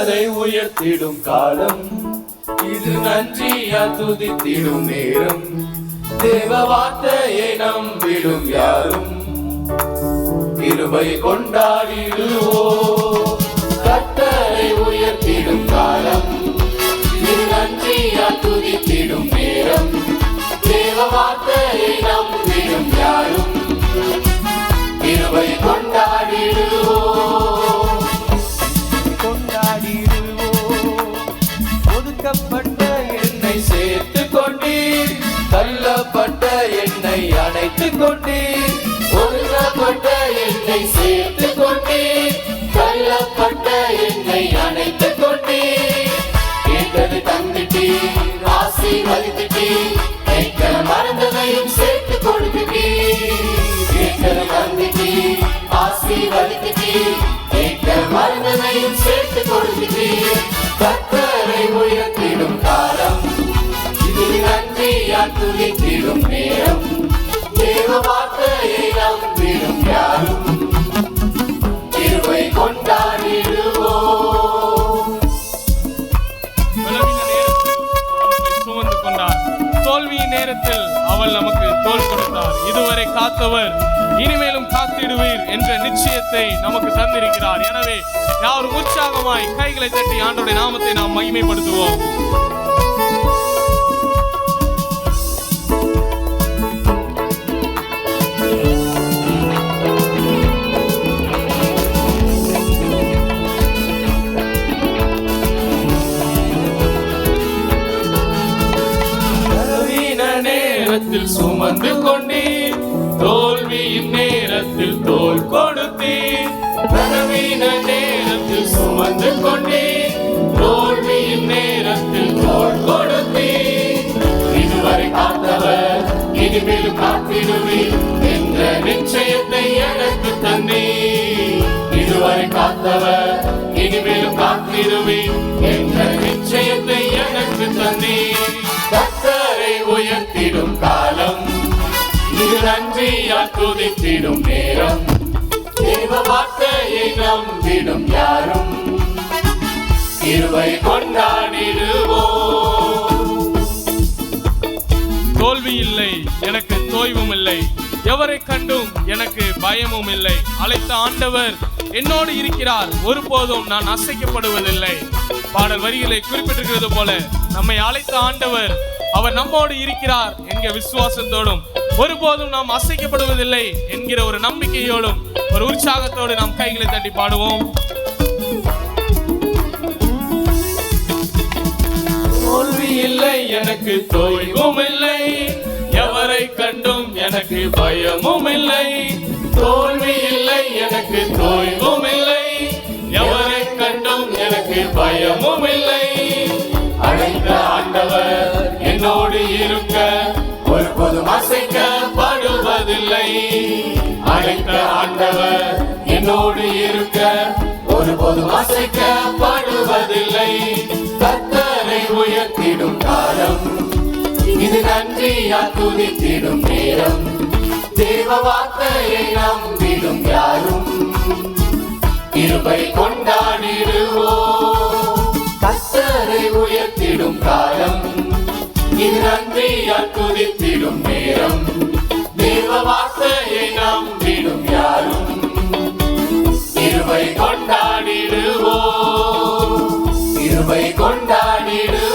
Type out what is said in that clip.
கத்தரை உயர்த்திடும் காலம். இது நன்றியா துதித்திடும் நேரம். தேவ வார்த்தையை நம்பிடும் யாரும். கிருபை கொண்டாடிடுவோ. கத்தரை உயர்த்திடும் காலம். இது நன்றியா துதித்திடும் நேரம். தேவ வார்த்தையை நம்பி அணைத்து கொண்டே கேட்டது தந்துட்டீர் ஆசீர்வதித்துட்டீர் கேட்க மறந்ததையும் சேர்த்து கொடுத்துட்டீர் கேட்டது தந்துட்டீர் ஆசீர்வதித்துட்டீர் கேட்க மறந்ததையும் சேர்த்து கொடுத்துட்டீர் கத்தரை உயர்த்திடும் காலம் இது நன்றியால் துதித்திடும் நேரம் தேவமாக அவள் நமக்கு தோல் கொடுத்தார் இதுவரை காத்தவர் இனிமேலும் காத்திடுவீர் என்ற நிச்சயத்தை நமக்கு தந்திருக்கிறார். எனவே யாரும் உற்சாகமாய் கைகளை தட்டி ஆண்டோடைய நாமத்தை நாம் மகிமைப்படுத்துவோம். பலவீன நேரத்தில் சுமந்து கொண்டே தோல்வியின் நேரத்தில் தோல் கொடுத்தே. இதுவரை காத்தவர் இனிமேல் காத்திடுவேன் என்ற நிச்சயத்தை எனக்கு தந்தே. இதுவரை காத்தவர் இனிமேல் காத்திடுவேன் என்ற நிச்சயத்தை எனக்கு தந்தே. கத்தரை உயர்த்திடும் காலம் இது நன்றியால் துதித்திடும் நேரம். நம்பிடும் யாரும் இருவை கொண்டாடிடுவோம். தோல்வி இல்லை எனக்கு தோய்வும் இல்லை. எவரை கண்டும் எனக்கு பயமும் இல்லை. அழைத்த ஆண்டவர் என்னோடு இருக்கிறார். ஒருபோதும் நான் அசைக்கப்படுவதில்லை. பாடல் வரிகளை குறிப்பிட்டிருக்கிறது போல நம்மை அழைத்த ஆண்டவர் அவர் நம்மோடு இருக்கிறார் என்கிற விசுவாசத்தோடும் ஒருபோதும் நாம் அசைக்கப்படுவதில்லை என்கிற ஒரு நம்பிக்கையோடும் ஒரு உற்சாகத்தோடு நாம் கைகளை தட்டி பாடுவோம். தோல்வி இல்லை எனக்கு தோய்வும் இல்லை. எவரை கண்டும் எனக்கு பயமும் இல்லை. தோல்வி இல்லை எனக்கு தோய்வும் இல்லை. எவரை கண்டும் எனக்கு பயமும் இல்லை. அழைத்த ஆண்டவர் என்னோடு இருக்க ஒருபோதும் அசைக்க அழைத்த ஆண்டவர் என்னோடு இருக்க ஒருபோதும் அசைக்கப்படுவதில்லை கத்தரை உயர்த்திடும் காலம் இது நன்றியா துதித்திடும் நேரம். தேவ வார்த்தையை நம்பிடும் யாரும் இருபை கொண்டாடிடுவோம். கத்தரை உயர்த்திடும் காலம் இது நன்றியா துதித்திடும் நேரம். வார்த்தையை நம்பிடும் யாரும் இருவை கொண்டாடிடுவோம். இருவை கொண்டாடிடுவோம்